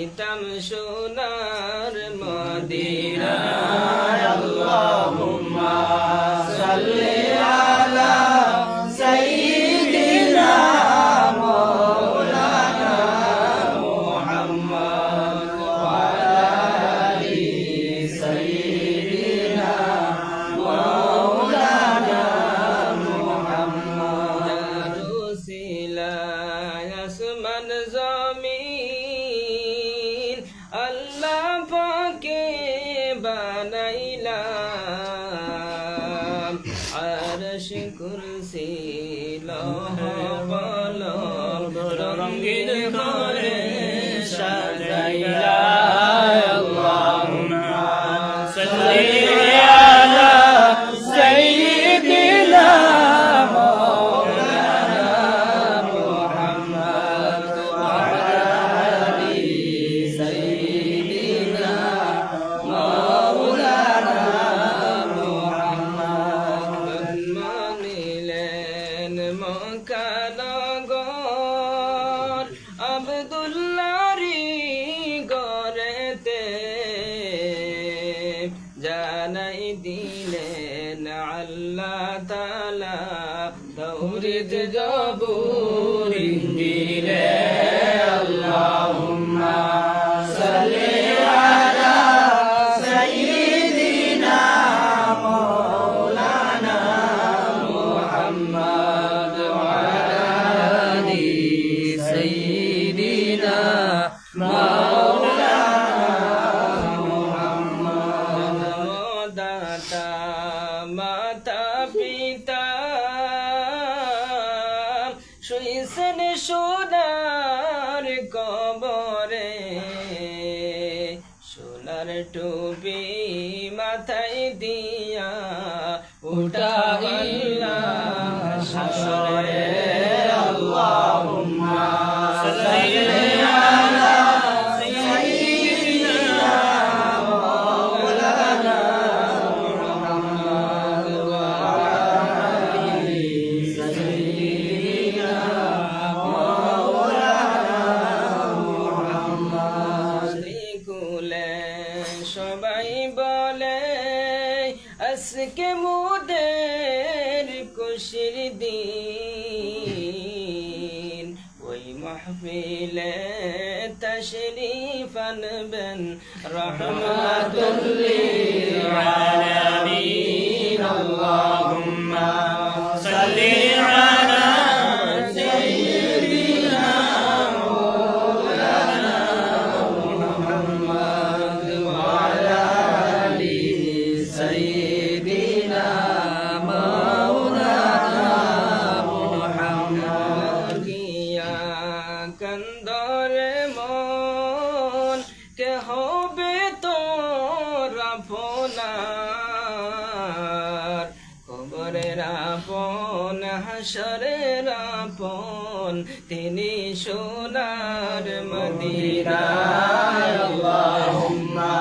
পাইতাম সোনা বানাইলাম। আর সে কুরসি লহ আল্লাহ তালা তৌরিদ জবুর দিলে আল্লাহ। حشره اللهم صل على مولانا محمد وعلى سيدنا مولانا محمد كل شبعي بولي اسكي مودي بشر دين ومحفلة تشريفا بن رحمة للعالمين. اللهم صل على রাপন হাসরের আপন তিনি সোনার মদিরা আল্লাহুম্মা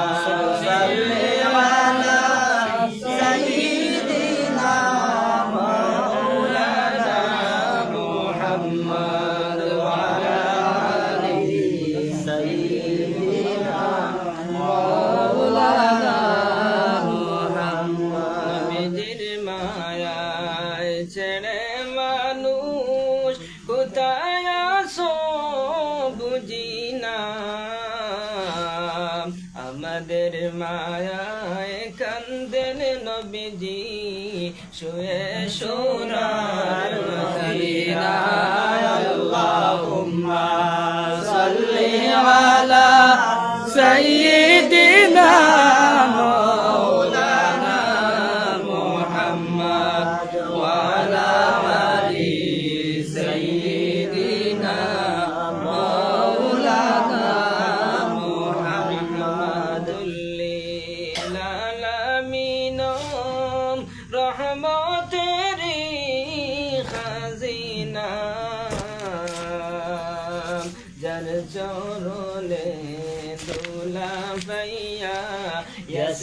ছুয়ে শোনা।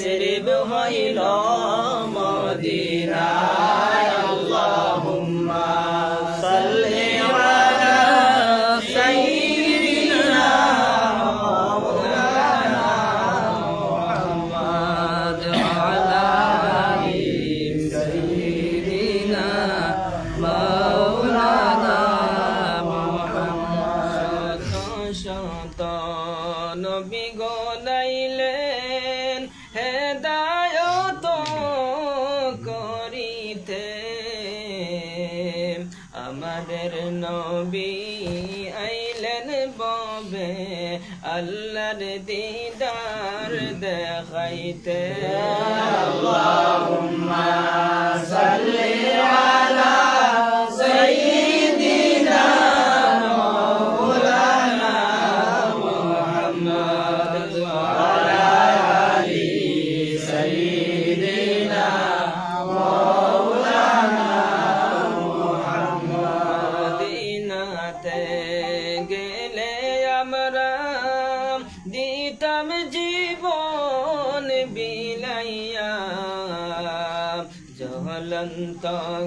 সেরেব হইল মদিনায় আল্লাহ আমাদের নবী আইলেন ববে আল্লাহর দিদার দেখাইতে মদিনাতে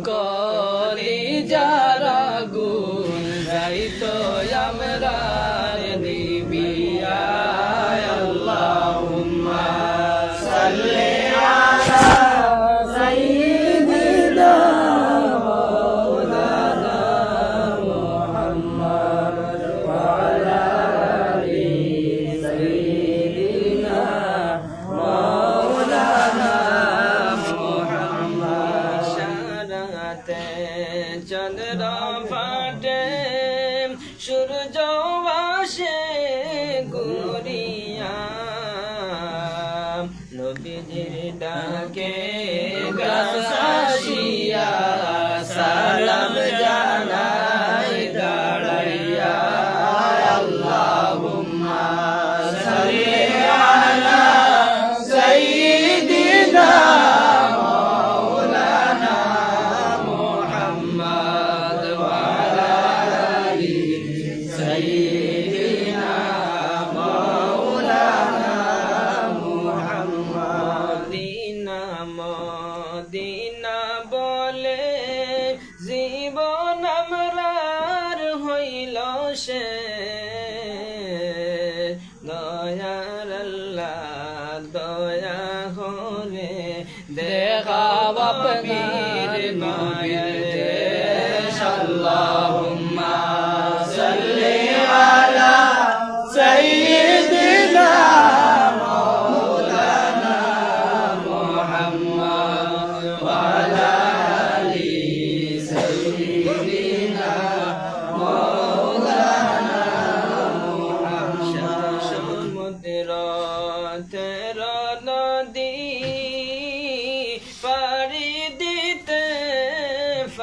কলি যারা গুণ যাইতো আমরা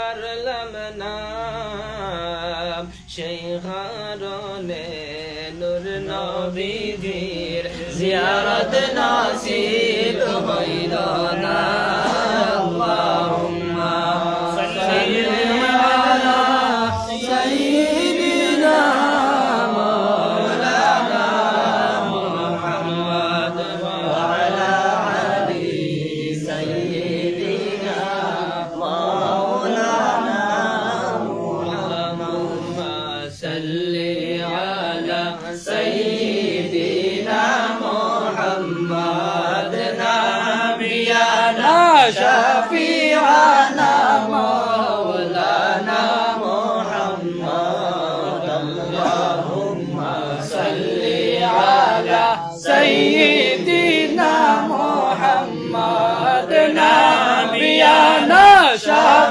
পারলাম না সেই কারণে নূর নবীজির জিয়ারত নাসিব হইল না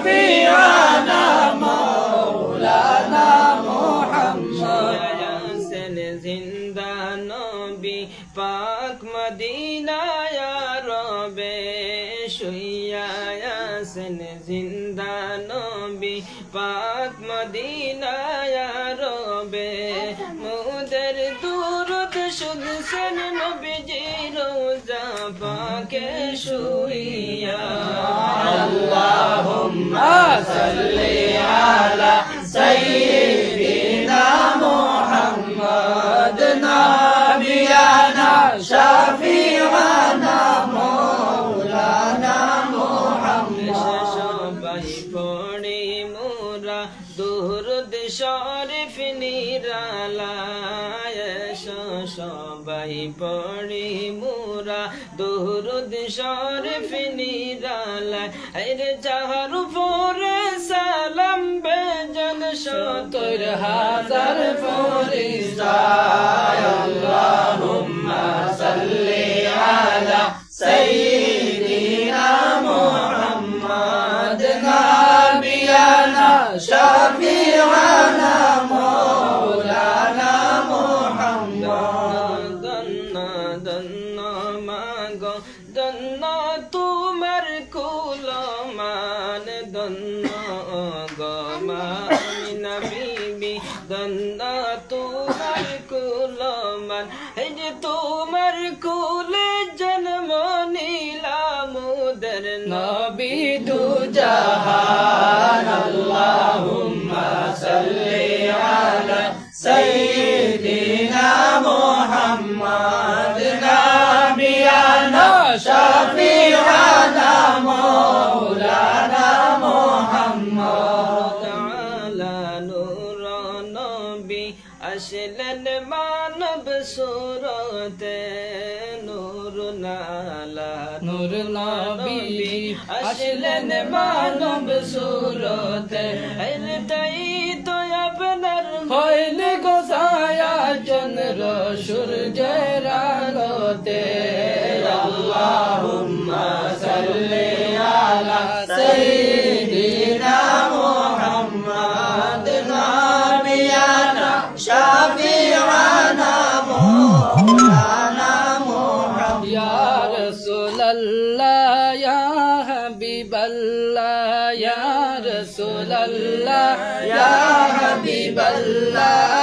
شفيعنا مولانا محمد আছেন জিন্দা নবী পাক মদিনায় রবে শুইয়া আছেন জিন্দা নবী পাক মদিনায় রবে মুদের দূরত শুনছেন নবীজি রোজা পাকে শুইয়া اللهم صل على سيدنا محمد نبينا شفيعنا مولانا محمد সবাই পড়ে মোরা দুরুদ শরীফ নিরালায় সবাই পড়ে মোরা দুরুদ শরীফ নিরালায় আইরে যাহার উপরে সালাম বেজন সতর হাজার ফরিস্তায় আল্লাহুম্মা সাল্লি আলা দু জাহান আল্লাহুম্মা সাল্লি আলা সাইয়্যিদিনা মুহাম্মদ নাবিয়ানা শাফিআনা মাওলানা মুহাম্মদ তাআলা নূর নবী আসলেন মানব সুরতে নূর নালা নূর নবী আসলেন মানব সুরতে এলটাই তো আপনার হইলে গোসায়া চন্দ্র সূর্যের আলোতে আল্লাহুম্মা সাল্লি আলা হাবিবাল্লাহ